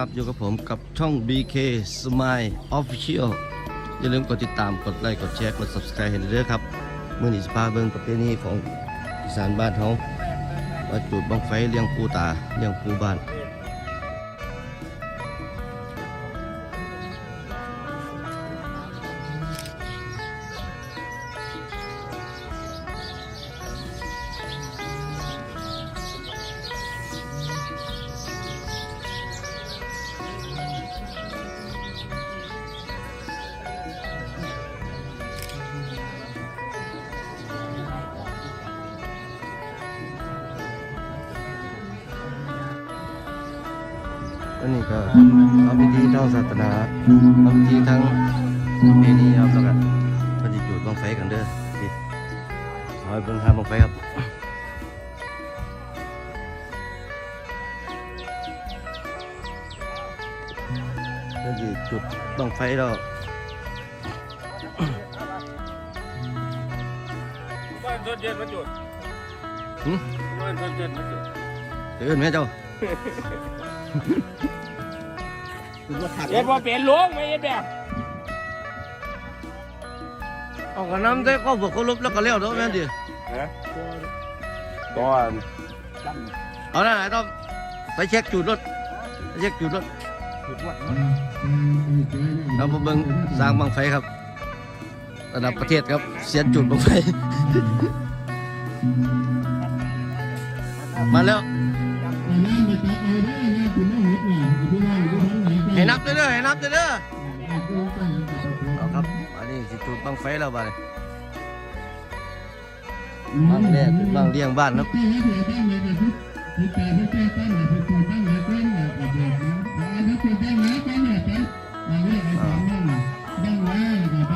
ับอยู่กับผมกับช่อง BK Smile Official อย่าลืมกดติดตามกดไลค์กดแชร์กด Subscribe ให้ด้วยครับเมื่อนี้สพาเบิ้งประเพณีของอีสานบ้านเขาว่าจุดบังไฟเลี้ยงปูตาเลี้ยงปูบ้าน นนี้ก็ทำพิธีทางศาสนาทำพิธีทางประเพณีครับแล้วก็ปฏิจุดบังไฟกันเด้อพี่เอาไปเบิ่งหาบังไฟครับเดี๋ยวสิจุดบังไฟแล้วบ้านสดเย็นมาจุดหึบ้านสดเย็นมาจุดเดี๋ยวเอิ้นแม่เจ้า เย็นพอเปลี่ยนหลวงไม่เย็นแบบเอากระน้ำได้ก็บอกเขาลบแล้วก็เลี้ยวเนาะแม่นดินะก่อนเอาหน่อยต้องไปเช็คจุดรถไปเช็คจุดรถเรามาเบิ่งสร้างบังไฟครับ ระดับประเทศครับเสียนจุดบังไฟ มาแล้ว ให้นับเด้อให้นับเด้อเอาครับอันนี้สิจุดบังไฟแล้วบ้านบางแรกบางเลี้ยงบ้านครับ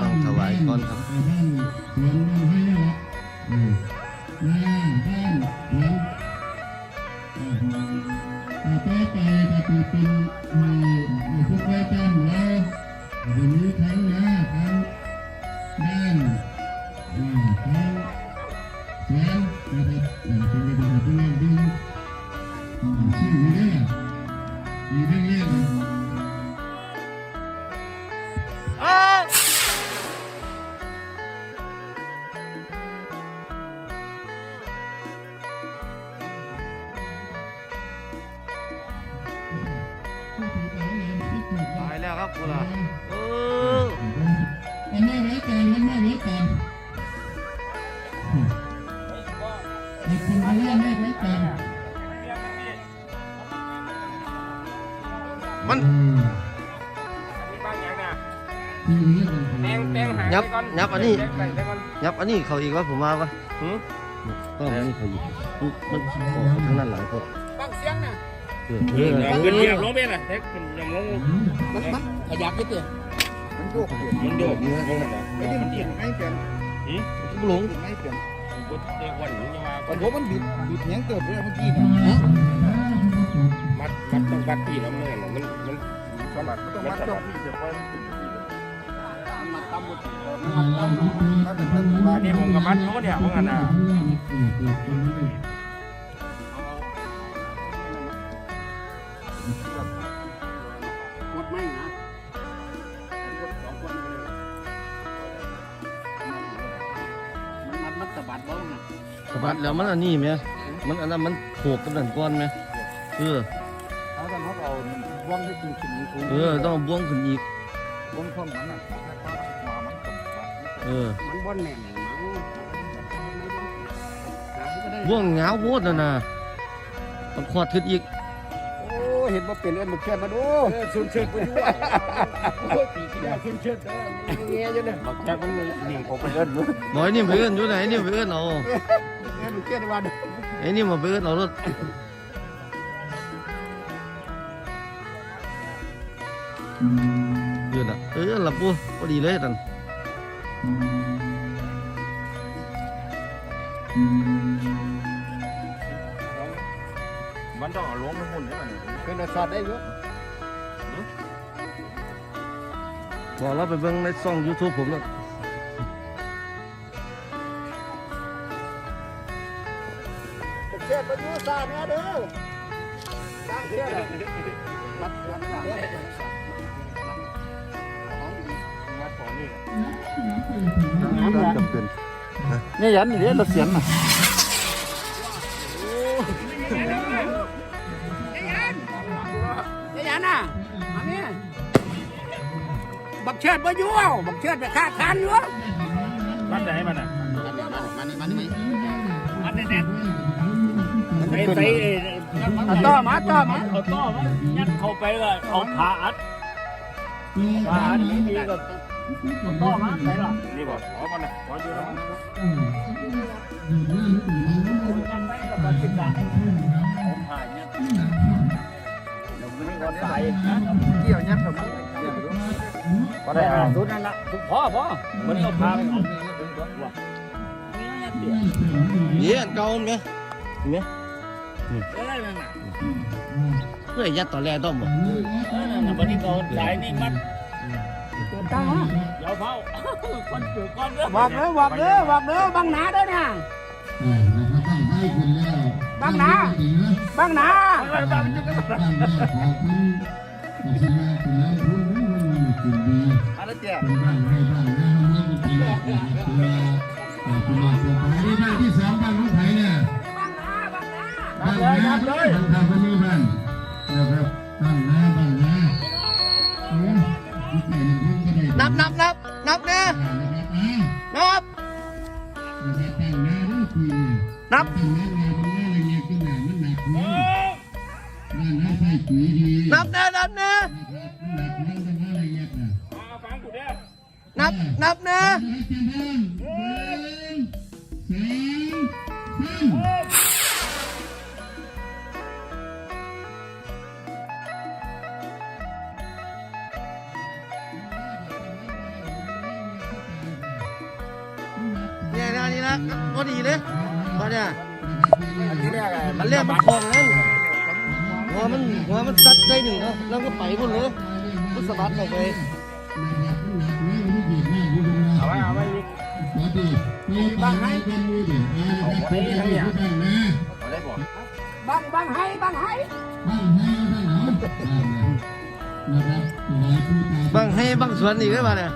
ต้องถวายก่อนครับ ต แตงแตงหางยับก่อนยับอันนี้แตงไปก่อนยับอันนี้เขาอีกว่าผมมาปะหืมต้องอันนี้เขาอีกมันมันออกทั้งนั้นหลายคนบางเสียงน่ะเออเอเอออขึ้นเหยียบลงไปน่ะเทคขึ้นเหยียบลงมันมันขยับนิดเดียวมันโยกเปลี่ยนมันโดดลงนั่นแหละไม่ได้มันเปลี่ยนไม่เปลี่ยนหลงไม่เปลี่ยนกดเด็กวันหนูจะมาวันผมมันบิดบิดเนียงเกิดเลยเมื่อกี้เนี่ยมัดมัดต้องบัดที่แล้วเมื่อน่ะมันมันสมัครต้องมัดต้องพี่เดี๋ยวไป อันนี้ผมกับมัดโน้เนี่ยพว่างั้นนะหมดไม่นะหมดสองคนเลยมันมัดมัดตะบัดบ้างนะสะบัดแล้วมันอันนี้ไหมมันอันนั้นมันโขกกับนั่นก้อนไหมเออถ้าท่านเอาว่างที่ตึงขึ้นนี่กูเออ ต้องบ้วงขึ้นอีกว่างคนมันน่ะมานตบเออมันบ่แน่นนะหาที่ก็ได้บ้วงเหงาโวดน่ะนะต้องขอดขึ้นอีก โอ้เห็นว่าเป็นเอ็นมาแค่มาดูสุนเชิดไปด้วยโอ้ปีที่แล้วสุนเชิดเด้อเงี้ยอยู่เนี่ยบักแจ็คมันนิ่งผมไปเดินบอยนี่ไปเอื้อนอยู่ไหนนี่ไปเอื้อนเอาเอ็นมาแค่วันไอ้นี่มาไปเอื้อนเอารถเอื้อนอะเออหลับปูพอดีเลยตัน มันต้องล้าลงไปหุ่นได้ไหมเป็นอาสาได้เยอะบอกเราไปเบิ้งในช่องยูทูปผมนะเจ็บไปยูซาเนี่ยเด้อตั้งเที่ยงรับรับรับของดีมานของนี่ กจำเป็นนี่ยันนี่เรถเสียงน่ะยันน่ะมาเนี่ยบักเชิดบ่ยู่เอาบักเชิดไปฆ่าคันยู่บ้านไหนมันอะมานี่มานี่มันแน่ๆไปใส่เอาต่อมาต่อมาเอาต้อมายัดเข้าไปเลยเอาขาอัดขาอัดนี่ก็ ต้อมาไหนล่ะนี่บ่อ๋อมันน่ะขออยู่แล้วมันยัดไปกับบัตรสิบาทเอาขาเนี่ยเดี๋ยวมันนี่ก็ใส่เกี่ยวยัดกับมันก็ได้อ่าทุนนั่นละพอพอมันนี่เอาพาไปเอาว่ะนี่เนี่ยเดี๋ยวเยี่ยนเก่าไหมเห็นไหมเอ้ยนั่นน่ะเพื่อยัดต่อแรกต้องบ่เอ้ยนั่นน่ะวันนี้เขาสายนี่มัด ตาเดี๋ยวเผาคนจุก้อนเด้อบอกเด้อบอกเด้อบอกเด้อบังหนาเด้อนะบังหนาบังหนาอะไรเจ้าที่สองบ้านของไผ่เนี่ยบังหนาบังหนาบ้านนาบ้านทำเป็น นับตั้งนานาเป็นนาอะไรเงี้ยขึ้นหนามันหนักหัวบ้านนาใส่ปุ๋ยดีนับนะนับนะนะครับมันหนักหัวตั้งนาอะไรเงี้ยนะเอาฟังกูเด้อนับนับนะให้เตรีย มพร้อมหนึ่งสองสามเนี่ยนะนี่นะพอดีเลยพอเนี่ยที่แรกอะมันเรียกมันคลองนั่นหัวมันหัวมันซัดได้หนึ่งเนาะแล้วก็ไปพุ่นเลยมันสะบัดออกไปเอาไว้เอาไว้อีกบางให้เป็นมือเดียวเอาไปทั้งอย่างบ้างนะเอาได้บ่บังบังให้บังให้บ้างให้บ้างเหรอนะครับหลายผู้ตายบางให้บางสวนอีกได้ป่ะเนี่ย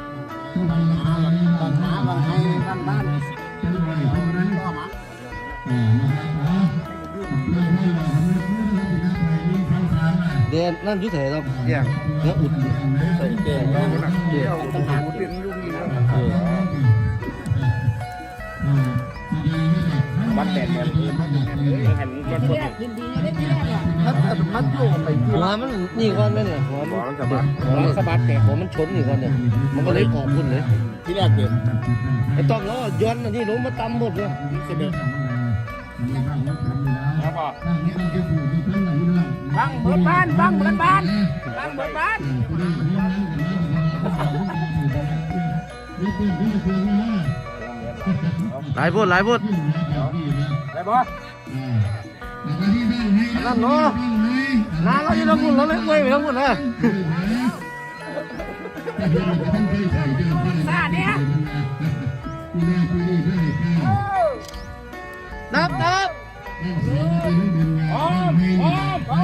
เดนนั่นยุทธเถรครับเนี่ยเนื้ออุดใส่แก้วแล้วนะเกี่ยวต่างหากเป็นลูกนี่แล้วมันแดดแดดเลยมันแดดเลยหันก้อนที่คนแรกยินดีได้ที่แรกอะมันมันโยไปหัวมันนี่ก่อนไหมเนี่ยหัวมันสะบัดหัวมันสะบัดแต่หัวมันชนนี่ก่อนเนี่ยมันก็เลยออกพุ่นเลยที่แรกเด็ดไอ้ต้อมแล้วย้อนอันนี้ลงมาตำหมดเลยเสด็จเอาบ่ บังเบิดบ้านบังเบิดบ้านบังเบิดบ้านหลายพูดหลายพูดได้บ่นั่นเนาะนางเราอยู่ทั้งพุ่นเราเลยเว้ยไปทั้งพุ่นเลยซาเนี่ยนับนับพร้อมพร้อมพร้อมพร้อม โอ้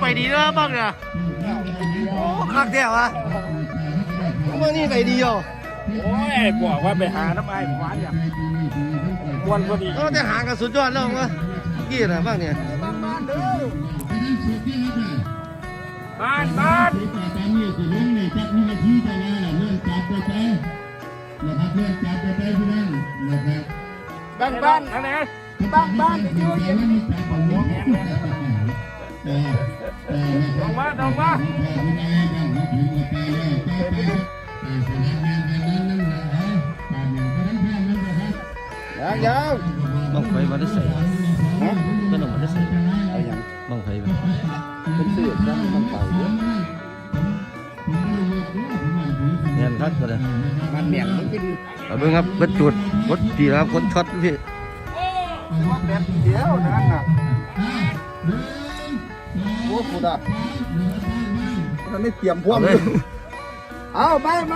ไปดีนะบ้างเนี่ย โอ้คักแท้วอะเมื่อนี้ไปดีอะ โอ้ยบอกว่าไปหาน้ำไอ้หวานอย่างมวนพอดีเออแต่หางกันสุดยอดแล้วมั้งกี่นะบ้างเนี่ยบ้านบ้านที่ป่าตามนี้คือล้มในจับนี่มาที่ตะลาเลื่อนจับไปไปนะครับเลื่อนจับไปไปพี่น้องนะครับบังบ้านทางไหนบังบ้านที่อยู่แต่ว่ามีจับของหัวแม่เออเออลงมาลงมาพอคุณนายบ้างถึงไปแล้วต่อไปแต่สนามงา นกันนั้นนั่นแหละฮะป่าหนึ่งก็ทั้งพ่อนั่นแหละครับยังยังบ้างไฟมาได้ใส่ก็ต้องมาได้ใส่บ้างไฟแบบเป็นสื่อจ้างมันเก่าเยอะเงี้ยครับก็เลยมันแหนมมันเป็นเอาเบิ่งครับกดจุดกดตีครับกดช็อตพี่มันแหนมเดียวนั่นน่ะโอ้กูด่าท่านได้เตรียมพร้อมเอาเลย เอาไปไป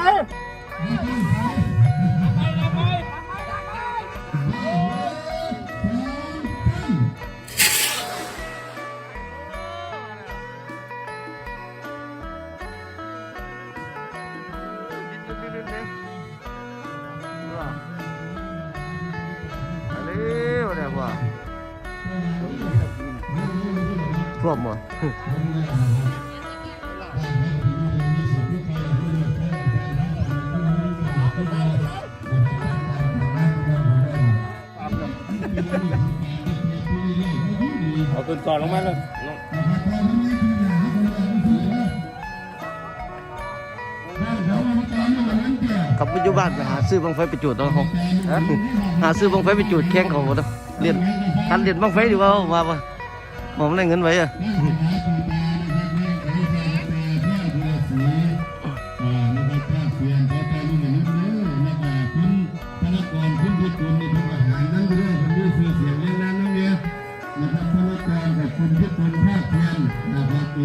เร็วเดี๋ยวว่าท่วมหมด ก่อนลงมาเลยลงขับไปอยู่บ้านไปหาซื้อบังไฟไปจุดเนาะเขาหาซื้อบังไฟไปจุดแข้งเขาเนาะเรียนทันเรียนบังไฟดีว่าว่าว่าผมได้เงินไว้อะ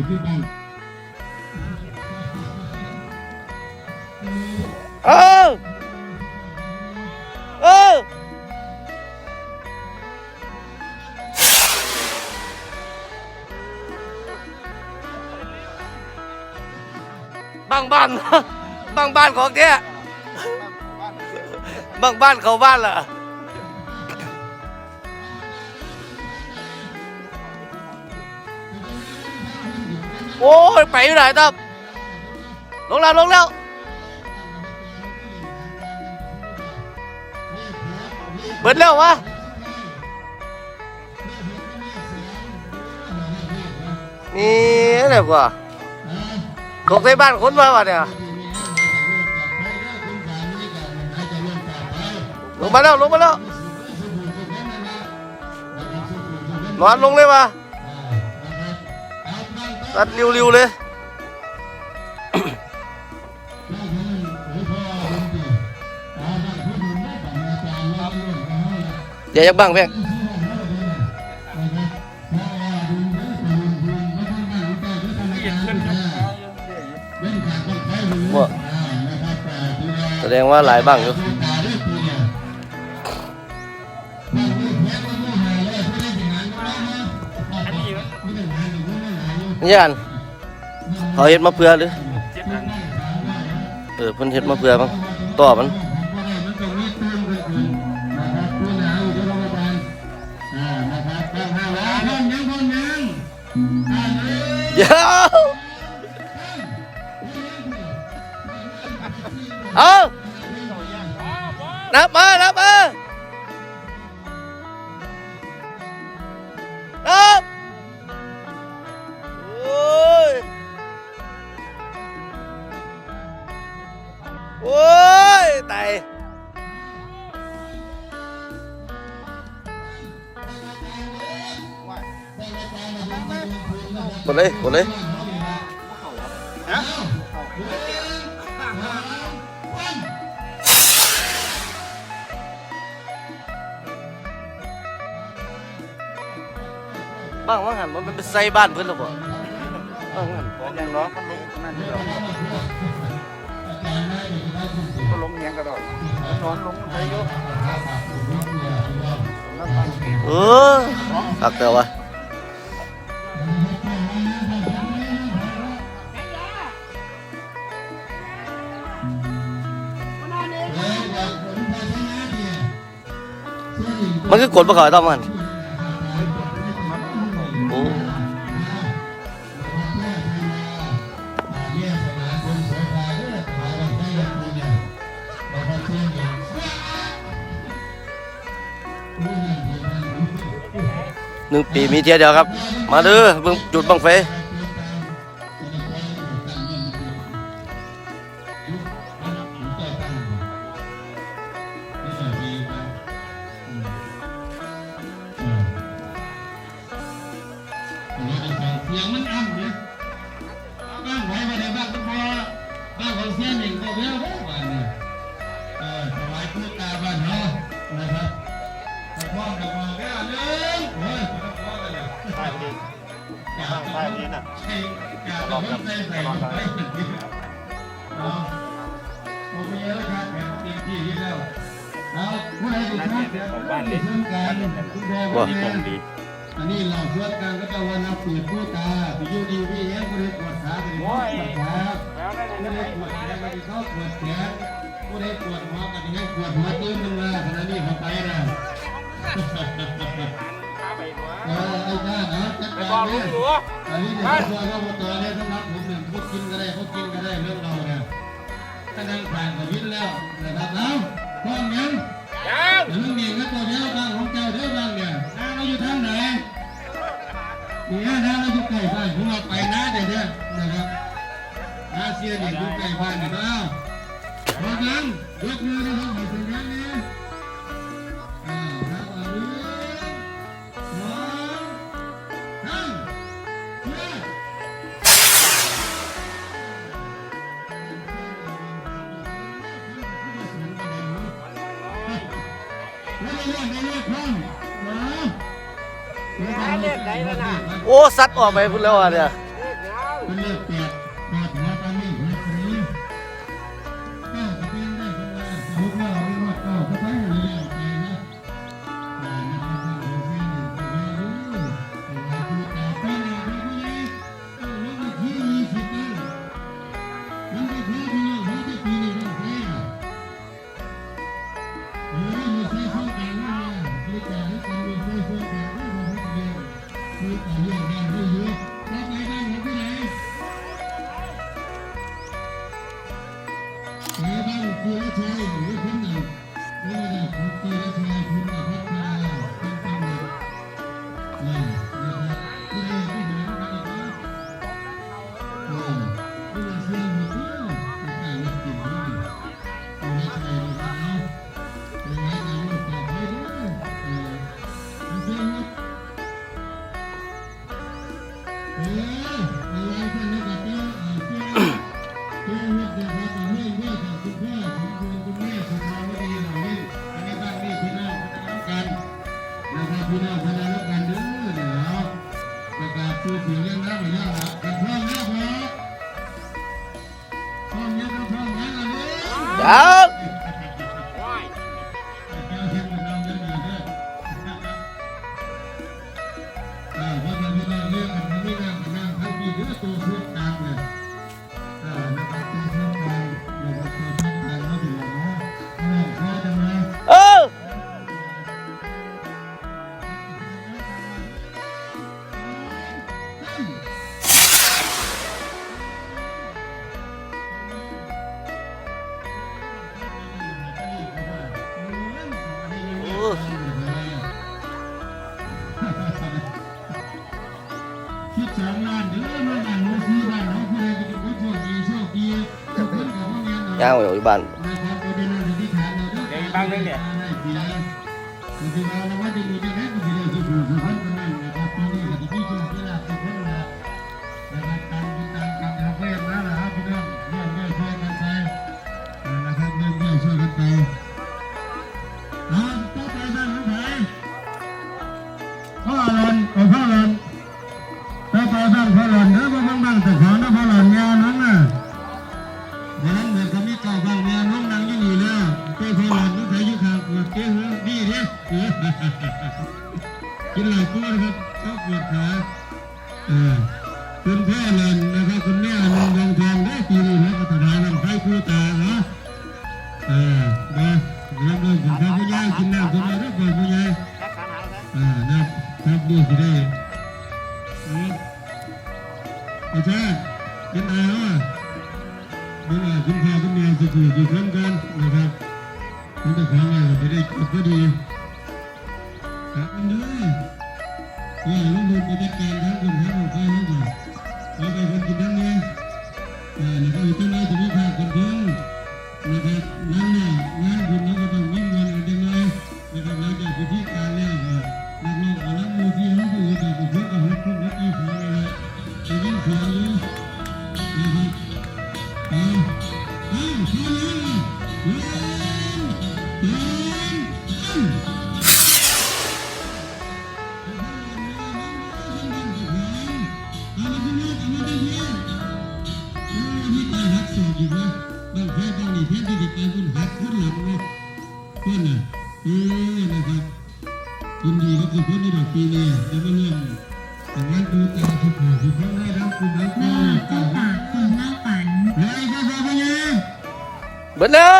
นะครับอยู่ที่บ้านเออเโอ้ยไปอยู่ไหนตั้มลงแล้วลงแล้วเบิดแล้ววะนี่อะไรกว่าตกใส่บ้านคนมาวะเนี่ยลงมาแล้วลงมาแล้วนอนลงเลยวะ ตัดริวๆเลยเดี๋ยวยักบ้างเพียงบ่แสดงว่าหลายบ้างอยู่ นี่ยันเขาเห็ดมาเพื่อหรือ เออเพิ่นเห็ดมาเพื่อมั้งต่อมัน บ้างว่าหันมันเป็นไซบ้านเพื่อนหรือเปล่าบ้างหันอย่างน้องมันลงนั่นนี่หรอก็ลงเงี้ยก็ได้นอนลงไปเยอะเออตักแต่ว่า มันคือกดประกอบต้องมันโอ้หนึ่งปีมีเทียเดียวครับ มาเด้อเบิ่งจุดบังไฟ ลองครับลองครับโอเคแล้วครับเต็มที่แล้วแล้วผู้ใดเป็นท่านของบ้านเด็กเพื่อนกันคุณแม่ว่าดีอันนี้เราเพื่อนกันก็จะวันเราเปิดผู้ตาไปยู่ดีพี่เอ็มผู้ใดปวดขาผู้ใดปวดขาผู้ใดปวดแขนผู้ใดเข้าปวดแขนผู้ใดปวดหัวกันยังปวดหัวตื้นนึงละขณะนี้เข้าไปนะ เออไอ้หน้านะจัดการกลเนี่งยหนูอันนี้เนี่ยพวเราพวกตัวเนี่ยต้องรับผมเนี่งพวกกินก็ได้เขากินก็ได้เรื่องเราเนี่ยถ้านั่งผ่านก็วินแล้วนะครับแล้วพร้อมยังยังแล้วเมียยนะตัวเดียวบ้างของเจ้าเดีอวบ้างเนี่ยน้าเราอยู่ทางไหนเนี่ยน้าเราอยู่ใกล้บ้านของเราไปนะเดี๋ยวเนี่ยนะครับน้าเสียเนี่ยอยู่ใกล้บ้านเนี่ยเปล่าพร้อนยังยกมือนะครับขอสัญญาณเนี่ย โอ้ซัดออกไปพุ่นแล้วอะเนี่ย Ya. ย่างไปอยู่บ้าน เดี๋ยวอีกบ้างนึงเนี่ย กินเหล้าก้อนครับชอบปวดขาอ่า นะครับ ทุกคนที่ดอกปีนี้จะมาเริ่มแต่งานดูตาสุขภาพสุขภาพได้รับคุณแล้วก็แม่เจ้าตากคนเล่าฝันเลยก็จะไปยังเบิดแล้ว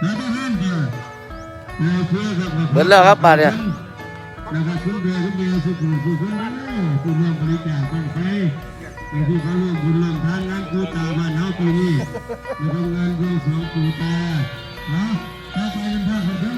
เราต้องห้ามเดียวเพื่อกับเบิดแล้วครับบาทเนี่ยนะครับคุณเบียร์คุณเบียร์สุขุมสุขคุณนะคุณร่วมบริจาคบ้างไฟบางทีเขาร่วมบุญร่วมทานงานกูตาบ้านเฮาปีนี้ในะครับงานบวงสรวงกูตาเนาะถ้าไปเป็นภาคของเพื่อนเลย